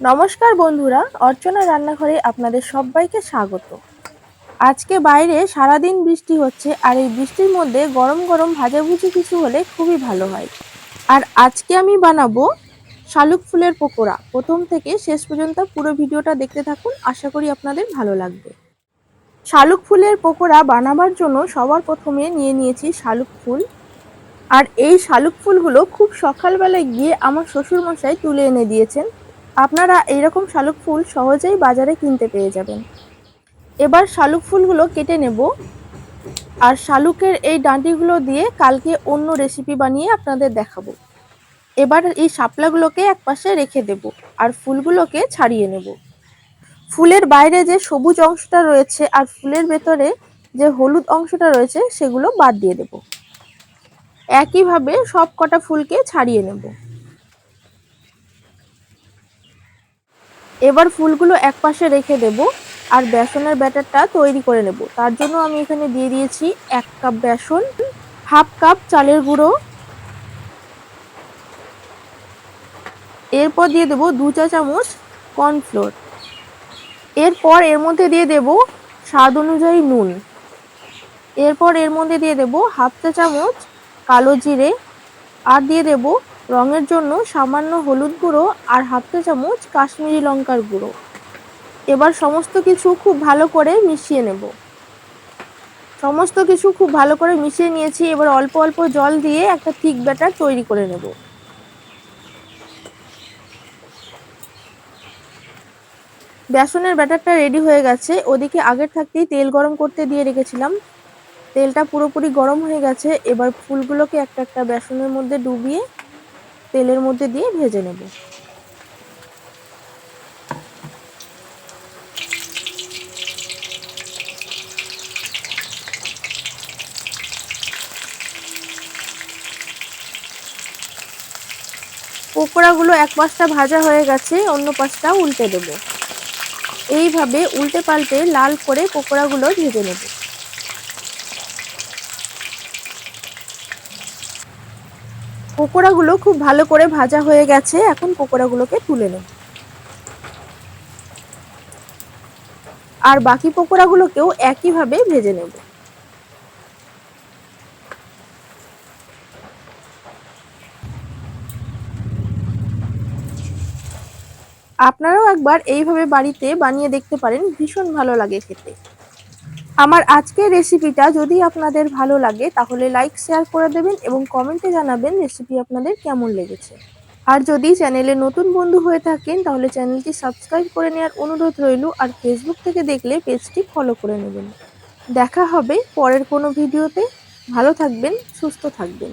নমস্কার বন্ধুরা, অর্চনা রান্নাঘরে আপনাদের সবাইকে স্বাগত। আজকে বাইরে সারাদিন বৃষ্টি হচ্ছে, আর এই বৃষ্টির মধ্যে গরম গরম ভাজাভুজি কিছু হলে খুবই ভালো হয়। আর আজকে আমি বানাবো শালুক ফুলের পকোড়া। প্রথম থেকে শেষ পর্যন্ত পুরো ভিডিওটা দেখতে থাকুন, আশা করি আপনাদের ভালো লাগবে। শালুক ফুলের পকোড়া বানাবার জন্য সবার প্রথমে নিয়ে নিয়েছি শালুক ফুল। আর এই শালুক ফুলগুলো খুব সকালবেলায় গিয়ে আমার শ্বশুরমশাই তুলে এনে দিয়েছেন। আপনারা এইরকম শালুক ফুল সহজেই বাজারে কিনতে পেয়ে যাবেন। এবার শালুক ফুলগুলো কেটে নেব। আর শালুকের এই ডাঁটিগুলো দিয়ে কালকে অন্য রেসিপি বানিয়ে আপনাদের দেখাবো। এবার এই শাপলাগুলোকে একপাশে রেখে দেব আর ফুলগুলোকে ছাড়িয়ে নেব। ফুলের বাইরে যে সবুজ অংশটা রয়েছে আর ফুলের ভেতরে যে হলুদ অংশটা রয়েছে, সেগুলো বাদ দিয়ে দেব। একইভাবে সব কটা ফুলকে ছাড়িয়ে নেব। এবার ফুলগুলো একপাশে রেখে দেব আর বেসনের ব্যাটারটা তৈরি করে নেব। তার জন্য আমি এখানে দিয়ে দিয়েছি এক কাপ বেসন, হাফ কাপ চালের গুঁড়ো। এরপর দিয়ে দেব দু চা চামচ কর্নফ্লোর। এরপর এর মধ্যে দিয়ে দেব স্বাদ অনুযায়ী নুন। এরপর এর মধ্যে দিয়ে দেব হাফ চা চামচ কালো জিরে। আর দিয়ে দেব রঙের জন্য সামান্য হলুদ গুঁড়ো আর হাফ চা চামচ কাশ্মীরি লঙ্কার গুঁড়ো। এবার সমস্ত কিছু খুব ভালো করে মিশিয়ে নেব। সমস্ত কিছু খুব ভালো করে মিশিয়ে নিয়েছি, এবার অল্প অল্প জল দিয়ে একটা থিক ব্যাটার তৈরি করে নেব। বেসনের ব্যাটারটা রেডি হয়ে গেছে। ওদিকে আগের থাকতেই তেল গরম করতে দিয়ে রেখেছিলাম। তেলটা পুরোপুরি গরম হয়ে গেছে। এবার ফুলগুলোকে একটা একটা বেসনের মধ্যে ডুবিয়ে তেলের মধ্যে দিয়ে ভেজে নেব। পকোড়াগুলো এক পাশটা ভাজা হয়ে গেছে, অন্য পাশটা উল্টে দেব। এইভাবে উল্টে পাল্টে লাল করে পকোড়াগুলো ভেজে নেব। পকোড়াগুলো খুব ভালো করে ভাজা হয়ে গেছে, এখন পকোড়াগুলোকে তুলে নেব। আর বাকি পকোড়াগুলোকেও একইভাবে ভেজে নেব। আপনারাও একবার এইভাবে বাড়িতে বানিয়ে দেখতে পারেন, ভীষণ ভালো লাগে খেতে। আমার আজকের রেসিপিটা যদি আপনাদের ভালো লাগে, তাহলে লাইক শেয়ার করে দেবেন এবং কমেন্টে জানাবেন রেসিপি আপনাদের কেমন লেগেছে। আর যদি চ্যানেলে নতুন বন্ধু হয়ে থাকেন, তাহলে চ্যানেলটি সাবস্ক্রাইব করে নেওয়ার অনুরোধ রইল আর ফেসবুক থেকে দেখলে পেজটি ফলো করে নেবেন। দেখা হবে পরের কোনো ভিডিওতে ভালো থাকবেন, সুস্থ থাকবেন।